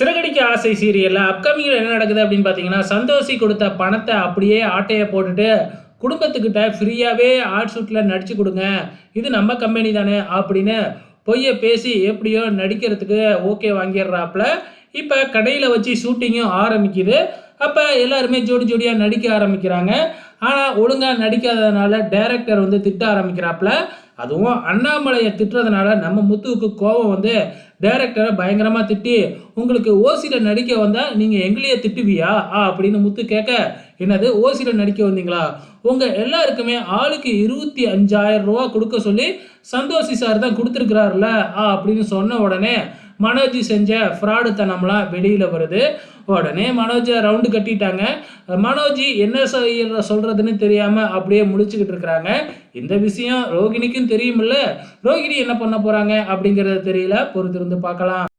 சிறகடிக்க ஆசை சீரியலில் அப்கமிங்கில் என்ன நடக்குது அப்படின்னு பார்த்தீங்கன்னா சந்தோஷி கொடுத்த பணத்தை அப்படியே ஆட்டையை போட்டுட்டு குடும்பத்துக்கிட்ட ஃப்ரீயாகவே ஆர்ட் ஷூட்டில் நடிச்சு கொடுங்க. இது நம்ம கம்பெனி தானே அப்படின்னு பொய்யை பேசி எப்படியோ நடிக்கிறதுக்கு ஓகே வாங்கிடுறாப்புல. இப்போ கடையில் வச்சு ஷூட்டிங்கும் ஆரம்பிக்குது. அப்போ எல்லாருமே ஜோடி ஜோடியாக நடிக்க ஆரம்பிக்கிறாங்க. ஆனால் ஒழுங்காக நடிக்காததுனால டேரக்டர் வந்து திட்ட ஆரம்பிக்கிறாப்புல. அதுவும் அண்ணாமலையை திட்டுறதுனால நம்ம முத்துவுக்கு கோபம் வந்து டைரக்டரை பயங்கரமாக திட்டி உங்களுக்கு ஓசியில் நடிக்க வந்தால் நீங்கள் எங்களையே திட்டுவியா? ஆ அப்படின்னு முத்து கேட்க என்னது ஓசியில் நடிக்க வந்தீங்களா? உங்கள் எல்லாருக்குமே ஆளுக்கு இருபத்தி அஞ்சாயிரம் ரூபா கொடுக்க சொல்லி சந்தோஷி சார் தான் கொடுத்துருக்குறாருல ஆ அப்படின்னு சொன்ன உடனே மனோஜ் செஞ்ச ஃப்ராடுத்தனம்லாம் வெளியில் வருது. உடனே மனோஜை ரவுண்டு கட்டிட்டாங்க. மனோஜ் என்ன செய்ய சொல்கிறதுன்னு தெரியாமல் அப்படியே முடிச்சுக்கிட்டு இருக்கிறாங்க. இந்த விஷயம் ரோகிணிக்கும் தெரியுமில்ல. ரோகிணி என்ன பண்ண போகிறாங்க அப்படிங்கிறது தெரியல. பொறுத்திருந்து பார்க்கலாம்.